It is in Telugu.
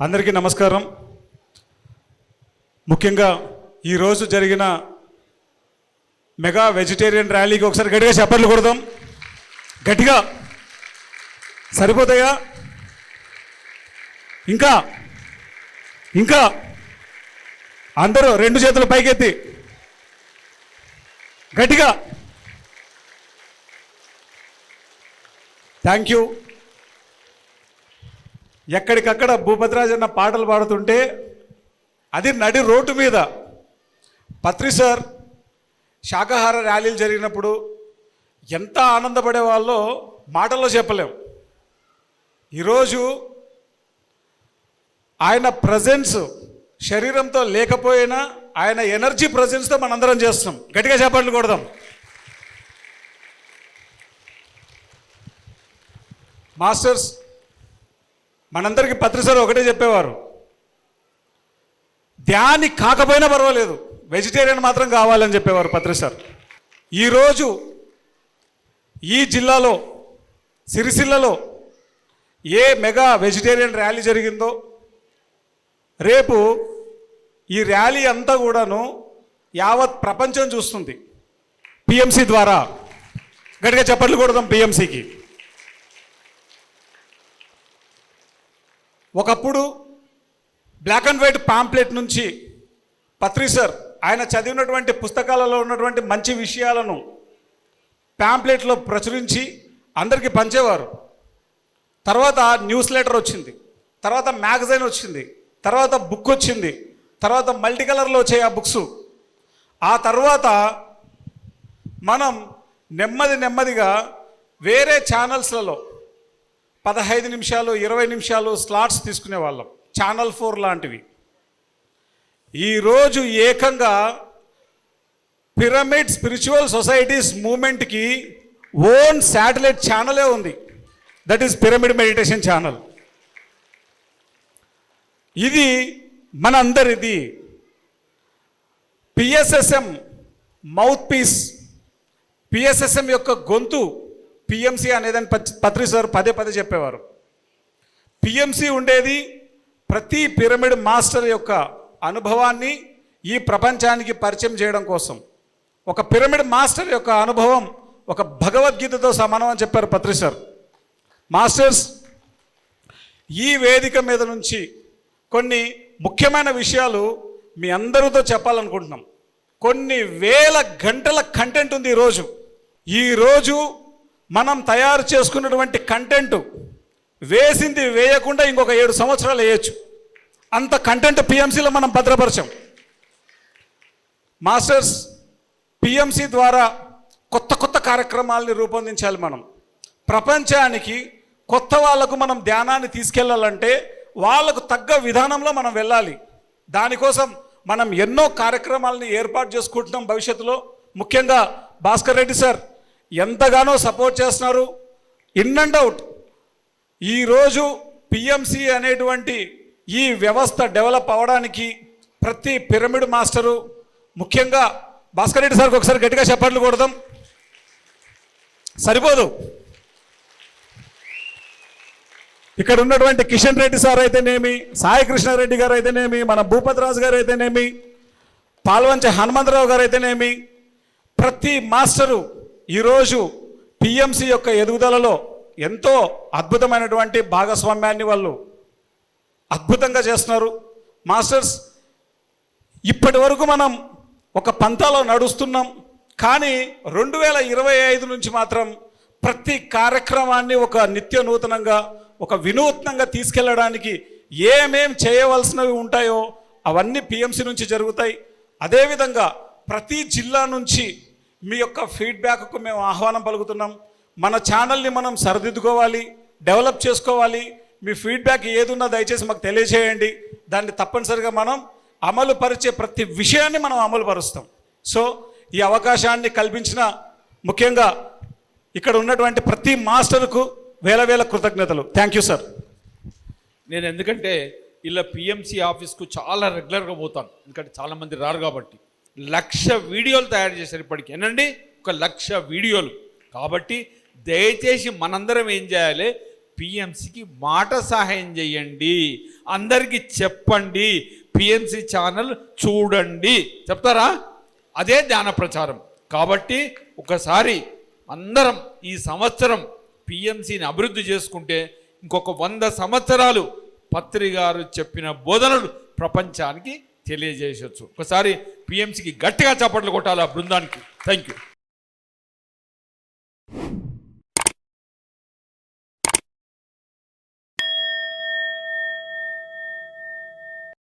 అందరికీ నమస్కారం. ముఖ్యంగా ఈరోజు జరిగిన మెగా వెజిటేరియన్ ర్యాలీకి ఒకసారి గట్టిగా చప్పట్లు కొడదాం. గట్టిగా. సరిపోతాయా? ఇంకా. ఇంకా. అందరూ రెండు చేతులు పైకెత్తి. గట్టిగా. Thank you. ఎక్కడికక్కడ భూపతిరాజన్న పాటలు పాడుతుంటే అది నడి రోడ్డు మీద. పత్రి సార్ శాకాహార ర్యాలీలు జరిగినప్పుడు ఎంత ఆనందపడే వాళ్ళో మాటల్లో చెప్పలేం. ఈరోజు ఆయన ప్రజెన్స్ శరీరంతో లేకపోయినా ఆయన ఎనర్జీ ప్రజెన్స్తో మనందరం చేస్తున్నాం. గట్టిగా చేపట్లు కొడదాం. మాస్టర్స్ మనందరికీ పత్రి సార్ ఒకటే చెప్పేవారు. ధ్యాని కాకపోయినా పర్వాలేదు. వెజిటేరియన్ మాత్రం కావాలని చెప్పేవారు పత్రి సార్. ఈరోజు ఈ జిల్లాలో సిరిసిల్లలో ఏ మెగా వెజిటేరియన్ ర్యాలీ జరిగిందో రేపు ఈ ర్యాలీ అంతా కూడాను యావత్ ప్రపంచం చూస్తుంది. పిఎంసి ద్వారా. గట్టిగా చప్పట్లు కొడదాం పిఎంసికి. ఒకప్పుడు బ్లాక్ అండ్ వైట్ పాంప్లెట్ నుంచి పత్రి సార్ ఆయన చదివినటువంటి పుస్తకాలలో ఉన్నటువంటి మంచి విషయాలను పాంప్లెట్లో ప్రచురించి అందరికీ పంచేవారు. తర్వాత న్యూస్ లెటర్ వచ్చింది తర్వాత మ్యాగజైన్ వచ్చింది తర్వాత బుక్ వచ్చింది తర్వాత మల్టీ కలర్లో వచ్చాయి ఆ బుక్స్ ఆ తర్వాత మనం నెమ్మది నెమ్మదిగా వేరే ఛానల్స్లలో పదహైదు నిమిషాలు ఇరవై నిమిషాలు స్లాట్స్ తీసుకునే వాళ్ళం ఛానల్ ఫోర్ లాంటివి ఈరోజు ఏకంగా పిరమిడ్ స్పిరిచువల్ సొసైటీస్ మూమెంట్కి ఓన్ శాటిలైట్ ఛానలే ఉంది. That is pyramid meditation channel ఇది మన అందరిది పిఎస్ఎస్ఎం మౌత్ పీస్ పిఎస్ఎస్ఎం యొక్క గొంతు పిఎంసి అనేదని పత్రి సార్ పదే పదే చెప్పేవారు. పిఎంసి ఉండేది ప్రతి పిరమిడ్ మాస్టర్ యొక్క అనుభవాన్ని ఈ ప్రపంచానికి పరిచయం చేయడం కోసం. ఒక పిరమిడ్ మాస్టర్ యొక్క అనుభవం ఒక భగవద్గీతతో సమానం అని చెప్పారు పత్రి సార్. మాస్టర్స్ ఈ వేదిక మీద నుంచి కొన్ని ముఖ్యమైన విషయాలు మీ అందరితో చెప్పాలనుకుంటున్నాం. కొన్ని వేల గంటల కంటెంట్ ఉంది ఈరోజు. ఈరోజు మనం తయారు చేసుకున్నటువంటి కంటెంట్ వేసింది వేయకుండా ఇంకొక ఏడు సంవత్సరాలు వేయచ్చు. అంత కంటెంట్ పిఎంసీలో మనం భద్రపరచాం. మాస్టర్స్ పిఎంసీ ద్వారా కొత్త కొత్త కార్యక్రమాలని రూపొందించాలి మనం. ప్రపంచానికి కొత్త వాళ్ళకు మనం ధ్యానాన్ని తీసుకెళ్ళాలంటే వాళ్ళకు తగ్గ విధానంలో మనం వెళ్ళాలి. దానికోసం మనం ఎన్నో కార్యక్రమాలని ఏర్పాటు చేసుకుంటున్నాం భవిష్యత్తులో. ముఖ్యంగా భాస్కర్ రెడ్డి సార్ ఎంతగానో సపోర్ట్ చేస్తున్నారు. In and out. ఈరోజు పిఎంసి అనేటువంటి ఈ వ్యవస్థ డెవలప్ అవడానికి ప్రతి పిరమిడ్ మాస్టరు ముఖ్యంగా భాస్కర్ రెడ్డి సార్కి ఒకసారి గట్టిగా చెప్పట్లు కొడదాం. సరిపోదు. ఇక్కడ ఉన్నటువంటి కిషన్ రెడ్డి సార్ అయితేనేమి సాయి కృష్ణారెడ్డి గారు అయితేనేమి మన భూపతి రాజు గారు అయితేనేమి పాల్వంచ హనుమంతరావు గారు అయితేనేమి ప్రతి మాస్టరు ఈరోజు పిఎంసి యొక్క ఎదుగుదలలో ఎంతో అద్భుతమైనటువంటి భాగస్వామ్యాన్ని వాళ్ళు అద్భుతంగా చేస్తున్నారు. మాస్టర్స్ ఇప్పటి వరకు మనం ఒక పంతాలో నడుస్తున్నాం కానీ రెండు వేల ఇరవై ఐదు నుంచి మాత్రం ప్రతి కార్యక్రమాన్ని ఒక నిత్య నూతనంగా ఒక వినూత్నంగా తీసుకెళ్ళడానికి ఏమేం చేయవలసినవి ఉంటాయో అవన్నీ పిఎంసి నుంచి జరుగుతాయి. అదేవిధంగా ప్రతి జిల్లా నుంచి మీ యొక్క ఫీడ్బ్యాక్కు మేము ఆహ్వానం పలుకుతున్నాం. మన ఛానల్ని మనం సరిదిద్దుకోవాలి డెవలప్ చేసుకోవాలి. మీ ఫీడ్బ్యాక్ ఏదున్నా దయచేసి మాకు తెలియజేయండి. దాన్ని తప్పనిసరిగా మనం అమలు పరిచే ప్రతి విషయాన్ని మనం అమలు పరుస్తాం. సో ఈ అవకాశాన్ని కల్పించిన ముఖ్యంగా ఇక్కడ ఉన్నటువంటి ప్రతి మాస్టర్కు వేల వేల కృతజ్ఞతలు. థ్యాంక్ యూ సార్ నేను ఎందుకంటే ఇలా పిఎంసి ఆఫీస్కు చాలా రెగ్యులర్గా పోతాను. ఎందుకంటే చాలామంది రారు కాబట్టి. లక్ష వీడియోలు తయారు చేశారు ఇప్పటికి. ఏనండి ఒక లక్ష వీడియోలు. కాబట్టి దయచేసి మనందరం ఏం చేయాలి? పిఎంసికి మాట సహాయం చేయండి. అందరికీ చెప్పండి. పిఎంసి ఛానల్ చూడండి. చెప్తారా? అదే ధ్యాన ప్రచారం. కాబట్టి ఒకసారి అందరం ఈ సంవత్సరం పిఎంసిని అభివృద్ధి చేసుకుంటే ఇంకొక వంద సంవత్సరాలు పత్రి గారు చెప్పిన బోధనలు ప్రపంచానికి తెలియజేయచ్చు. ఒకసారి పిఎంసికి గట్టిగా చప్పట్లు కొట్టాలి ఆ బృందానికి. Thank you